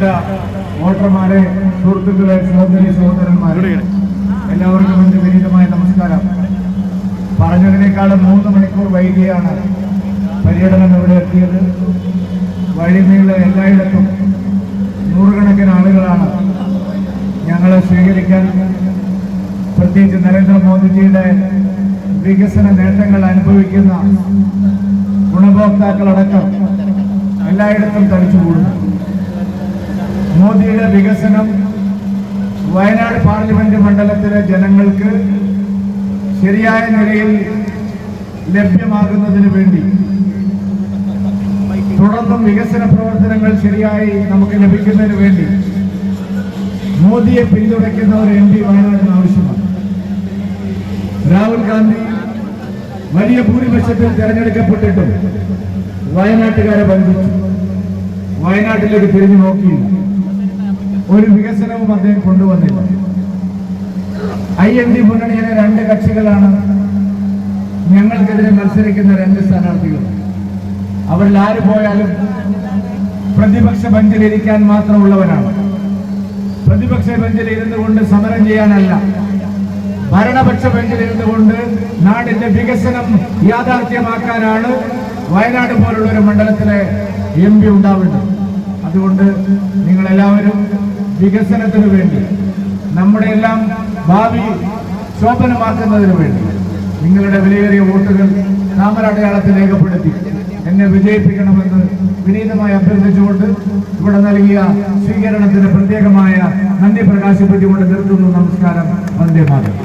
പ്രിയപ്പെട്ട വോട്ടർമാരെ സുഹൃത്തുക്കളെ സഹോദരി സഹോദരന്മാരെ എല്ലാവർക്കും എന്റെ വിനീതമായ നമസ്കാരം. പറഞ്ഞതിനേക്കാളും മൂന്ന് മണിക്കൂർ വൈകിയാണ് പര്യടനം ഇവിടെ എത്തിയത്. വഴിമീള എല്ലായിടത്തും നൂറുകണക്കിന് ആളുകളാണ് ഞങ്ങളെ സ്വീകരിക്കാൻ പ്രത്യേകിച്ച് നരേന്ദ്രമോദിജിയുടെ വികസന നേട്ടങ്ങൾ അനുഭവിക്കുന്ന ഗുണഭോക്താക്കളടക്കം എല്ലായിടത്തും തടിച്ചുകൂടുന്നു. മോദിയുടെ വികസനം വയനാട് പാർലമെന്റ് മണ്ഡലത്തിലെ ജനങ്ങൾക്ക് ശരിയായ നിലയിൽ ലഭ്യമാകുന്നതിന് വേണ്ടി തുടർന്നും വികസന പ്രവർത്തനങ്ങൾ ശരിയായി നമുക്ക് ലഭിക്കുന്നതിന് വേണ്ടി മോദിയെ പിന്തുണയ്ക്കുന്ന ഒരു എം പി വയനാടിന് ആവശ്യമാണ്. രാഹുൽ ഗാന്ധി വലിയ ഭൂരിപക്ഷത്തിൽ തെരഞ്ഞെടുക്കപ്പെട്ടിട്ടും വയനാട്ടുകാരെ ബന്ധിച്ചു വയനാട്ടിലേക്ക് തിരിഞ്ഞു നോക്കിയില്ല. ഒരു വികസനവും അദ്ദേഹം കൊണ്ടുവന്നില്ല. ഐ എൻ ഡി മുന്നണിയിലെ രണ്ട് കക്ഷികളാണ് ഞങ്ങൾക്കെതിരെ മത്സരിക്കുന്ന രണ്ട് സ്ഥാനാർത്ഥികൾ. അവരിൽ ആര് പോയാലും പ്രതിപക്ഷ ബെഞ്ചിൽ ഇരിക്കാൻ മാത്രമുള്ളവരാണ്. പ്രതിപക്ഷ ബെഞ്ചിൽ ഇരുന്നു കൊണ്ട് സമരം ചെയ്യാനല്ല. ഭരണപക്ഷ ബെഞ്ചിൽ ഇരുന്നു കൊണ്ട് നാടിന്റെ വികസനം യാഥാർത്ഥ്യമാക്കാനാണ് വയനാട് പോലുള്ള ഒരു മണ്ഡലത്തിലെ എം പി ഉണ്ടാവേണ്ടത് അതുകൊണ്ട് നിങ്ങളെല്ലാവരും വികസനത്തിന് വേണ്ടി നമ്മുടെ എല്ലാം ഭാവി ശോഭനമാക്കുന്നതിന് വേണ്ടി നിങ്ങളുടെ വിലയേറിയ വോട്ടുകൾ താമരടയാളത്തിൽ രേഖപ്പെടുത്തി എന്നെ വിജയിപ്പിക്കണമെന്ന് വിനീതമായി അഭ്യർത്ഥിച്ചുകൊണ്ട് ഇവിടെ നൽകിയ സ്വീകരണത്തിന് പ്രത്യേകമായ നന്ദി പ്രകാശിപ്പിച്ചുകൊണ്ട് നിർത്തുന്നു. നമസ്കാരം. വന്ദേ മാതരം.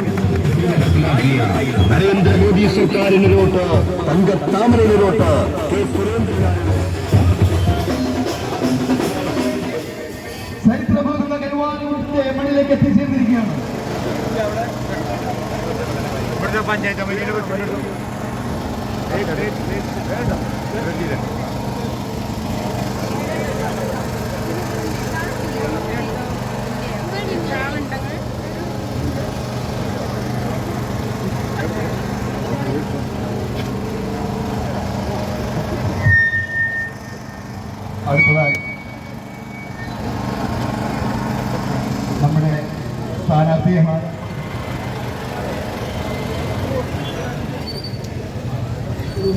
നരേന്ദ്രമോദി സർക്കാരിനൊരോട്ട് തങ്കത്താമരയിലൊരോട്ട് കെ. സുരേന്ദ്രനാരായണൻ കരുവാനൂരിന്റെ മണ്ണിലേക്ക് എത്തിച്ചേർന്നിരിക്കുകയാണ് പഞ്ചായത്ത് കമ്മിറ്റിയുടെ അടുത്തതായി आती हैं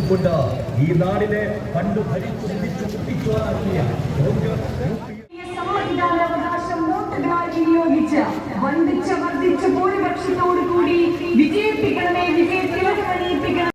കൊണ്ട് ഈ നാടിനെ പണ്ട് ഭരിച്ചു ഭരിച്ചു കുട്ടിക്കുവാനാക്കിയ വിനിയോഗിച്ച് വന്ദിച്ച് വർദ്ധിച്ച് ഭൂരിപക്ഷത്തോടു കൂടി വിജയിപ്പിക്കണമേ വിജയത്തിലൊക്കെ